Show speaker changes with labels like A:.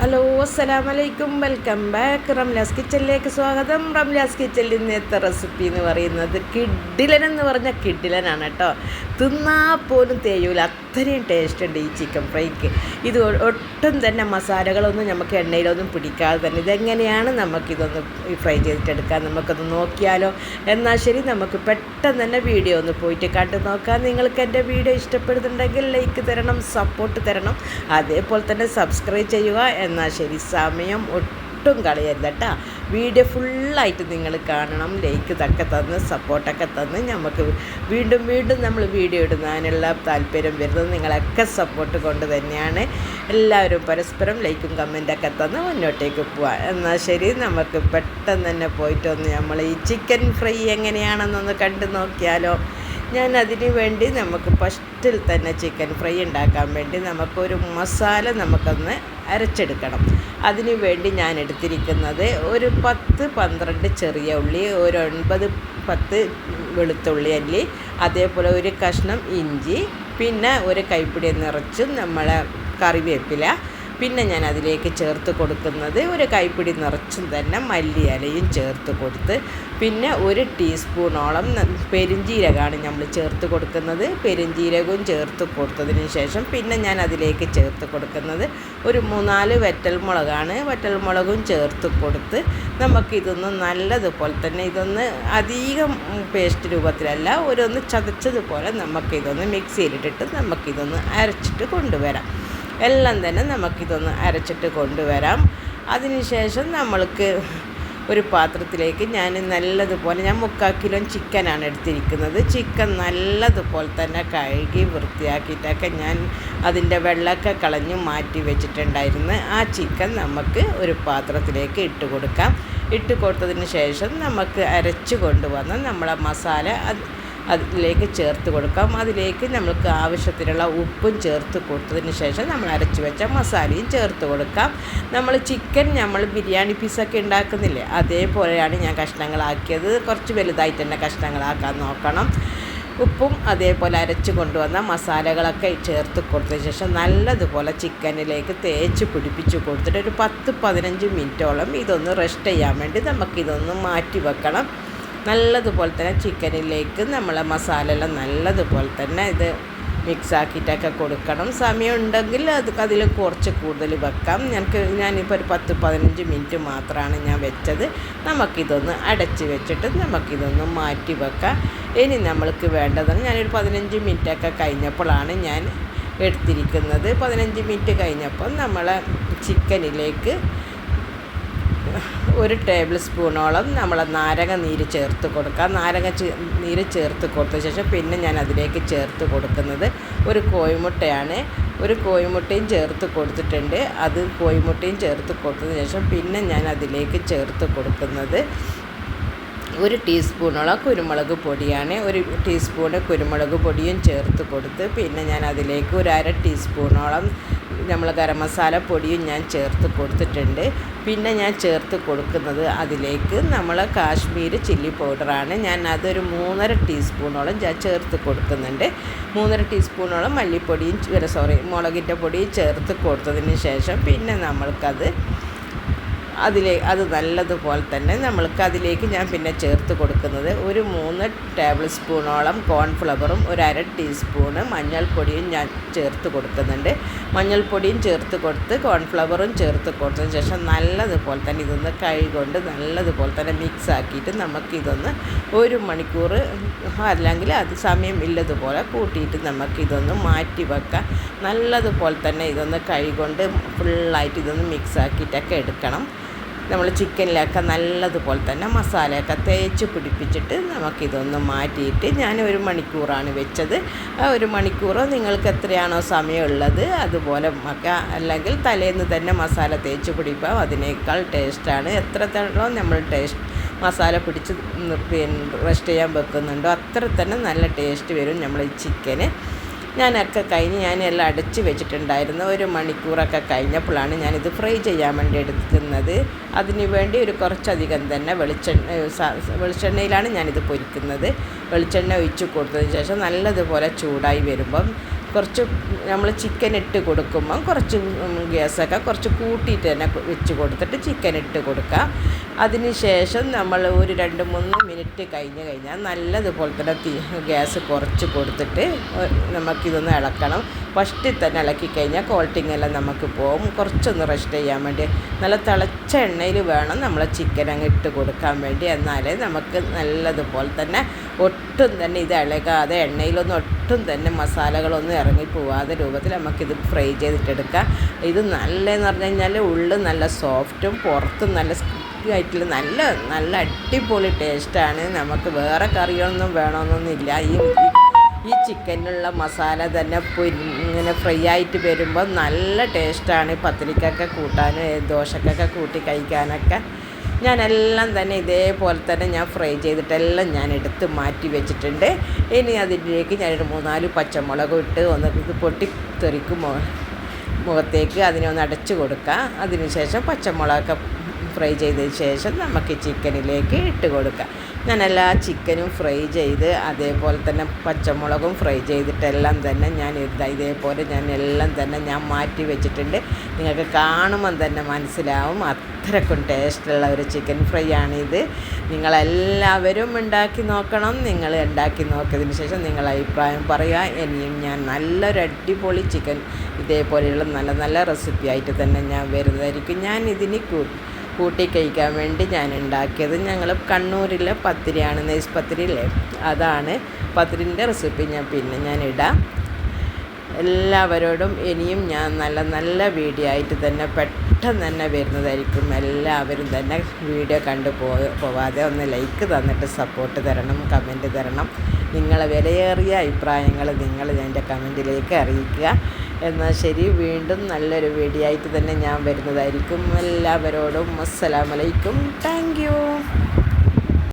A: Hello, അസ്സലാം വലൈക്കും welcome back Ramla's കിച്ചണിലേക്ക് സ്വാഗതം. റംലാസ് കിച്ചണിൽ ഇന്നത്തെ റെസിപ്പി എന്ന് പറയുന്നത് കിഡിലൻ എന്ന് പറഞ്ഞാൽ കിഡിലനാണ് കേട്ടോ. തിന്നാൽ പോലും തേയൂല അത്രയും ടേസ്റ്റ് ഉണ്ട് ഈ ചിക്കൻ ഫ്രൈക്ക് ഇത് ഒട്ടും തന്നെ മസാലകളൊന്നും നമുക്ക് എണ്ണയിലൊന്നും പിടിക്കാതെ തന്നെ ഇതെങ്ങനെയാണ് നമുക്കിതൊന്ന് ഫ്രൈ ചെയ്തിട്ടെടുക്കാൻ നമുക്കൊന്ന് നോക്കിയാലോ? എന്നാൽ ശരി നമുക്ക് പെട്ടെന്ന് തന്നെ വീഡിയോ ഒന്ന് പോയിട്ട് കണ്ടു നോക്കാം. നിങ്ങൾക്ക് എന്റെ വീഡിയോ ഇഷ്ടപ്പെടുന്നുണ്ടെങ്കിൽ ലൈക്ക് തരണം സപ്പോർട്ട് തരണം. അതേപോലെ തന്നെ സബ്സ്ക്രൈബ് ചെയ്യുക. എന്നാൽ ശരി. സമയം ഒട്ടും കളയരുത് കേട്ടോ. വീഡിയോ ഫുള്ളായിട്ട് നിങ്ങൾ കാണണം ലൈക്ക് തക്കെ തന്ന് സപ്പോർട്ടൊക്കെ തന്ന് നമുക്ക് വീണ്ടും വീണ്ടും നമ്മൾ വീഡിയോ ഇടുന്നതിനുള്ള താല്പര്യം വരുന്നത് നിങ്ങളൊക്കെ സപ്പോർട്ട് കൊണ്ട് തന്നെയാണ്. എല്ലാവരും പരസ്പരം ലൈക്കും കമന്റൊക്കെ തന്ന് മുന്നോട്ടേക്ക് പോവാം. എന്നാൽ ശരി നമുക്ക് പെട്ടെന്ന് തന്നെ പോയിട്ടൊന്ന് നമ്മൾ ഈ ചിക്കൻ ഫ്രൈ എങ്ങനെയാണെന്നൊന്ന് കണ്ടു നോക്കിയാലോ. ഞാൻ അതിന് വേണ്ടി നമുക്ക് ഫസ്റ്റിൽ തന്നെ ചിക്കൻ ഫ്രൈ ഉണ്ടാക്കാൻ വേണ്ടി നമുക്കൊരു മസാല നമുക്കൊന്ന് അരച്ചെടുക്കണം. അതിന് വേണ്ടി ഞാൻ എടുത്തിരിക്കുന്നത് ഒരു പത്ത് പന്ത്രണ്ട് ചെറിയ ഉള്ളി ഒരു ഒൻപത് പത്ത് വെളുത്തുള്ളി അല്ലി അതേപോലെ ഒരു കഷ്ണം ഇഞ്ചി പിന്നെ ഒരു കൈപ്പിടി നിറച്ചും നമ്മളെ കറിവേപ്പില പിന്നെ ഞാൻ അതിലേക്ക് ചേർത്ത് കൊടുക്കുന്നത് ഒരു കൈപ്പിടി നിറച്ചും തന്നെ മല്ലിയിലയും ചേർത്ത് കൊടുത്ത് പിന്നെ ഒരു ടീസ്പൂണോളം പെരുംജീരകമാണ് നമ്മൾ ചേർത്ത് കൊടുക്കുന്നത്. പെരുംജീരകവും ചേർത്ത് കൊടുത്തതിന് ശേഷം പിന്നെ ഞാൻ അതിലേക്ക് ചേർത്ത് കൊടുക്കുന്നത് ഒരു മൂന്നാൽ വറ്റൽമുളകാണ്. വറ്റൽമുളകും ചേർത്ത് കൊടുത്ത് നമുക്കിതൊന്ന് നല്ലതുപോലെ തന്നെ ഇതൊന്ന് അധികം പേസ്റ്റ് രൂപത്തിലല്ല ഓരോന്ന് ചതച്ചതുപോലെ നമുക്കിതൊന്ന് മിക്സിയിലിട്ടിട്ട് നമുക്കിതൊന്ന് അരച്ചിട്ട് കൊണ്ടുവരാം. എല്ലാം തന്നെ നമുക്കിതൊന്ന് അരച്ചിട്ട് കൊണ്ടുവരാം. അതിനുശേഷം നമ്മൾക്ക് ഒരു പാത്രത്തിലേക്ക് ഞാൻ നല്ലതുപോലെ ഞാൻ മുക്കാൽ കിലോ ചിക്കനാണ് എടുത്തിരിക്കുന്നത്. ചിക്കൻ നല്ലതുപോലെ തന്നെ കഴുകി വൃത്തിയാക്കിയിട്ടൊക്കെ ഞാൻ അതിന്റെ വെള്ളമൊക്കെ കളഞ്ഞ് മാറ്റി വെച്ചിട്ടുണ്ടായിരുന്നു. ആ ചിക്കൻ നമുക്ക് ഒരു പാത്രത്തിലേക്ക് ഇട്ട് കൊടുക്കാം. ഇട്ട് കൊടുത്തതിന് ശേഷം നമുക്ക് അരച്ച് കൊണ്ടുവന്ന് നമ്മളെ മസാല അതിലേക്ക് ചേർത്ത് കൊടുക്കാം. അതിലേക്ക് നമുക്ക് ആവശ്യത്തിനുള്ള ഉപ്പും ചേർത്ത് കൊടുത്തതിന് ശേഷം നമ്മൾ അരച്ച് വെച്ച മസാലയും ചേർത്ത് കൊടുക്കാം. നമ്മൾ ചിക്കൻ നമ്മൾ ബിരിയാണി പീസൊക്കെ ഉണ്ടാക്കുന്നില്ലേ? അതേപോലെയാണ് ഞാൻ കഷ്ണങ്ങളാക്കിയത്. കുറച്ച് വലുതായിട്ട് തന്നെ കഷ്ണങ്ങളാക്കാൻ നോക്കണം. ഉപ്പും അതേപോലെ അരച്ച് കൊണ്ടുവന്ന മസാലകളൊക്കെ ചേർത്ത് കൊടുത്തതിന് ശേഷം നല്ലതുപോലെ ചിക്കനിലേക്ക് തേച്ച് പിടിപ്പിച്ച് കൊടുത്തിട്ട് ഒരു പത്ത് പതിനഞ്ച് മിനിറ്റോളം ഇതൊന്ന് റെസ്റ്റ് ചെയ്യാൻ വേണ്ടി നമുക്കിതൊന്ന് മാറ്റി വെക്കണം. നല്ലതുപോലെ തന്നെ ചിക്കനിലേക്ക് നമ്മളെ മസാല എല്ലാം നല്ലതുപോലെ തന്നെ ഇത് മിക്സാക്കിയിട്ടൊക്കെ കൊടുക്കണം. സമയം ഉണ്ടെങ്കിൽ അത് അതിൽ കുറച്ച് കൂടുതൽ വെക്കാം. ഞങ്ങൾക്ക് ഞാനിപ്പോൾ ഒരു പത്ത് പതിനഞ്ച് മിനിറ്റ് മാത്രമാണ് ഞാൻ വെച്ചത്. നമുക്കിതൊന്ന് അടച്ച് വെച്ചിട്ട് നമുക്കിതൊന്ന് മാറ്റി വെക്കാം. ഇനി നമ്മൾക്ക് വേണ്ടതാണ് ഞാനൊരു പതിനഞ്ച് മിനിറ്റൊക്കെ കഴിഞ്ഞപ്പോഴാണ് ഞാൻ എടുത്തിരിക്കുന്നത്. പതിനഞ്ച് മിനിറ്റ് കഴിഞ്ഞപ്പോൾ നമ്മളെ ചിക്കനിലേക്ക് ഒരു ടേബിൾ സ്പൂണോളം നമ്മൾ നാരങ്ങ നീര് ചേർത്ത് കൊടുക്കാം നാരങ്ങ നീര് ചേർത്ത് കൊടുത്ത ശേഷം പിന്നെ ഞാൻ അതിലേക്ക് ചേർത്ത് കൊടുക്കുന്നത് ഒരു കോഴിമുട്ടയാണ്. ഒരു കോഴിമുട്ടയും ചേർത്ത് കൊടുത്തിട്ടുണ്ട്. അത് കോഴിമുട്ടയും ചേർത്ത് കൊടുത്തതിന് ശേഷം പിന്നെ ഞാൻ അതിലേക്ക് ചേർത്ത് കൊടുക്കുന്നത് ഒരു ടീസ്പൂണോളം കുരുമുളക് പൊടിയാണ്. ഒരു ടീസ്പൂണ് കുരുമുളക് പൊടിയും ചേർത്ത് കൊടുത്ത് പിന്നെ ഞാൻ അതിലേക്ക് ഒരു അര ടീസ്പൂണോളം നമ്മൾ ഗരം മസാല പൊടിയും ഞാൻ ചേർത്ത് കൊടുത്തിട്ടുണ്ട്. പിന്നെ ഞാൻ ചേർത്ത് കൊടുക്കുന്നത് അതിലേക്ക് നമ്മൾ കാശ്മീർ ചില്ലി പൗഡറാണ്. ഞാൻ അതൊരു മൂന്നര ടീസ്പൂണോളം ഞാൻ ചേർത്ത് കൊടുക്കുന്നുണ്ട്. മൂന്നര ടീസ്പൂണോളം മല്ലിപ്പൊടിയും സോറി മുളകിന്റെ പൊടിയും ചേർത്ത് കൊടുത്തതിന് ശേഷം പിന്നെ നമ്മൾക്കത് അതിലെ അത് നല്ലതുപോലെ തന്നെ നമ്മൾക്ക് അതിലേക്ക് ഞാൻ പിന്നെ ചേർത്ത് കൊടുക്കുന്നത് ഒരു മൂന്ന് ടേബിൾ സ്പൂണോളം കോൺഫ്ലവറും ഒരു അര ടീസ്പൂണ് മഞ്ഞൾപ്പൊടിയും ഞാൻ ചേർത്ത് കൊടുക്കുന്നുണ്ട്. മഞ്ഞൾപ്പൊടിയും ചേർത്ത് കൊടുത്ത് കോൺഫ്ലവറും ചേർത്ത് കൊടുത്തതിന് ശേഷം നല്ലതുപോലെ തന്നെ ഇതൊന്ന് കൈകൊണ്ട് നല്ലതുപോലെ തന്നെ മിക്സ് ആക്കിയിട്ട് നമുക്കിതൊന്ന് ഒരു മണിക്കൂർ അല്ലെങ്കിൽ അത് സമയം ഇല്ലതുപോലെ കൂട്ടിയിട്ട് നമുക്കിതൊന്ന് മാറ്റി വെക്കാം. നല്ലതുപോലെ തന്നെ ഇതൊന്ന് കൈകൊണ്ട് ഫുള്ളായിട്ട് ഇതൊന്ന് മിക്സ് ആക്കിയിട്ടൊക്കെ എടുക്കണം. നമ്മൾ ചിക്കനിലൊക്കെ നല്ലതുപോലെ തന്നെ മസാലയൊക്കെ തേച്ച് പിടിപ്പിച്ചിട്ട് നമുക്കിതൊന്ന് മാറ്റിയിട്ട് ഞാൻ ഒരു മണിക്കൂറാണ് വെച്ചത്. ആ ഒരു മണിക്കൂർ നിങ്ങൾക്ക് എത്രയാണോ സമയമുള്ളത് അതുപോലെ ഒക്കെ അല്ലെങ്കിൽ തലേന്ന് തന്നെ മസാല തേച്ച് പിടിപ്പാം. അതിനേക്കാൾ ടേസ്റ്റാണ്. എത്രത്തോളം നമ്മൾ ടേസ്റ്റ് മസാല പിടിച്ച് പിന്നെ റെസ്റ്റ് ചെയ്യാൻ വെക്കുന്നുണ്ടോ അത്ര തന്നെ നല്ല ടേസ്റ്റ് വരും നമ്മൾ ഈ ചിക്കന്. ഞാനൊക്കെ കഴിഞ്ഞ് ഞാൻ എല്ലാം അടച്ച് വെച്ചിട്ടുണ്ടായിരുന്നു. ഒരു മണിക്കൂറൊക്കെ കഴിഞ്ഞപ്പോഴാണ് ഞാനിത് ഫ്രൈ ചെയ്യാൻ വേണ്ടി എടുക്കുന്നത്. അതിന് വേണ്ടി ഒരു കുറച്ചധികം തന്നെ വെളിച്ചെണ്ണ വെളിച്ചെണ്ണയിലാണ് ഞാനിത് പൊരിക്കുന്നത്. വെളിച്ചെണ്ണ ഒഴിച്ച് കൊടുത്തതിന് ശേഷം നല്ലതുപോലെ ചൂടായി വരുമ്പം കുറച്ച് നമ്മൾ ചിക്കൻ ഇട്ട് കൊടുക്കുമ്പം കുറച്ച് ഗ്യാസൊക്കെ കുറച്ച് കൂട്ടിയിട്ട് തന്നെ വെച്ച് കൊടുത്തിട്ട് ചിക്കൻ ഇട്ട് കൊടുക്കുക അതിന് ശേഷം നമ്മൾ ഒരു രണ്ട് മൂന്ന് മിനിറ്റ് കഴിഞ്ഞ് കഴിഞ്ഞാൽ നല്ലതുപോലെ തന്നെ തീ ഗ്യാസ് കുറച്ച് കൊടുത്തിട്ട് നമുക്കിതൊന്ന് ഇളക്കണം. ഫസ്റ്റിൽ തന്നെ ഇളക്കി കഴിഞ്ഞാൽ കോൾട്ടിങ് എല്ലാം നമുക്ക് പോകും കുറച്ചൊന്ന് റെസ്റ്റ് ചെയ്യാൻ വേണ്ടി നല്ല തിളച്ച എണ്ണയിൽ വേണം നമ്മൾ ചിക്കൻ അങ്ങ് ഇട്ട് കൊടുക്കാൻ വേണ്ടി. എന്നാലേ നമുക്ക് നല്ലതുപോലെ തന്നെ ഒട്ടും തന്നെ ഇത് ഇളകാതെ എണ്ണയിലൊന്നും ഒട്ടും തന്നെ മസാലകളൊന്നും ഇറങ്ങി പോവാതെ രൂപത്തിൽ നമുക്കിത് ഫ്രൈ ചെയ്തിട്ടെടുക്കാം. ഇത് നല്ലതെന്ന് പറഞ്ഞു കഴിഞ്ഞാൽ ഉള്ളിൽ നല്ല സോഫ്റ്റും പുറത്തും നല്ല ആയിട്ടുള്ള നല്ല നല്ല അടിപൊളി ടേസ്റ്റാണ്. നമുക്ക് വേറെ കറികളൊന്നും വേണമെന്നൊന്നുമില്ല ഈ ഈ ചിക്കനിലുള്ള മസാല തന്നെ ഇങ്ങനെ ഫ്രൈ ആയിട്ട് വരുമ്പോൾ നല്ല ടേസ്റ്റാണ്. പത്തിരിക്കൊക്കെ കൂട്ടാനും ദോശക്കൊക്കെ കൂട്ടി കഴിക്കാനൊക്കെ. ഞാനെല്ലാം തന്നെ ഇതേപോലെ തന്നെ ഞാൻ ഫ്രൈ ചെയ്തിട്ടെല്ലാം ഞാൻ എടുത്ത് മാറ്റി വെച്ചിട്ടുണ്ട്. ഇനി അതിലേക്ക് ഒരു മൂന്നാൽ പച്ചമുളക് ഇട്ട് ഒന്ന് ഇത് പൊട്ടി തെറിക്കും മുഖത്തേക്ക് അതിനെ ഒന്ന് അടച്ചു കൊടുക്കുക അതിനുശേഷം പച്ചമുളകൊക്കെ ഫ്രൈ ചെയ്തതിന് ശേഷം നമുക്ക് ചിക്കനിലേക്ക് ഇട്ട് കൊടുക്കാം. ഞാൻ എല്ലാ ചിക്കനും ഫ്രൈ ചെയ്ത് അതേപോലെ തന്നെ പച്ചമുളകും ഫ്രൈ ചെയ്തിട്ടെല്ലാം തന്നെ ഞാൻ ഇതാ ഇതേപോലെ ഞാൻ എല്ലാം തന്നെ ഞാൻ മാറ്റി വെച്ചിട്ടുണ്ട്. നിങ്ങൾക്ക് കാണുമ്പം തന്നെ മനസ്സിലാവും അത്രക്കും ടേസ്റ്റുള്ള ഒരു ചിക്കൻ ഫ്രൈ ആണിത്. നിങ്ങളെല്ലാവരും ഉണ്ടാക്കി നോക്കണം. നിങ്ങൾ ഉണ്ടാക്കി നോക്കിയതിന് ശേഷം നിങ്ങൾ അഭിപ്രായം പറയുക. ഇനിയും ഞാൻ നല്ലൊരു അടിപൊളി ചിക്കൻ ഇതേപോലെയുള്ള നല്ല നല്ല റെസിപ്പി ആയിട്ട് തന്നെ ഞാൻ വരുന്നതായിരിക്കും. ഞാൻ ഇതിന് കൂട്ടി കഴിക്കാൻ വേണ്ടി ഞാൻ ഉണ്ടാക്കിയത് ഞങ്ങൾ കണ്ണൂരിലെ പത്തിരിയാണ് നെയ്സ് പത്തിരി ഇല്ലേ അതാണ് പത്തിരിന്റെ റെസിപ്പി. ഞാൻ പിന്നെ ഞാൻ ഇടാം എല്ലാവരോടും ഇനിയും ഞാൻ നല്ല നല്ല വീഡിയോ ആയിട്ട് തന്നെ പെട്ടെന്ന് തന്നെ വരുന്നതായിരിക്കും. എല്ലാവരും തന്നെ വീഡിയോ കണ്ടു പോ പോവാതെ ഒന്ന് ലൈക്ക് തന്നിട്ട് സപ്പോർട്ട് തരണം കമന്റ് തരണം. നിങ്ങളെ വിലയേറിയ അഭിപ്രായങ്ങൾ നിങ്ങൾ എന്റെ കമന്റിലേക്ക് അറിയിക്കുക. എന്നാൽ ശരി വീണ്ടും നല്ലൊരു വീഡിയോ തന്നെ ഞാൻ വരുന്നതായിരിക്കും. എല്ലാവരോടും അസ്സലാമലൈക്കും താങ്ക്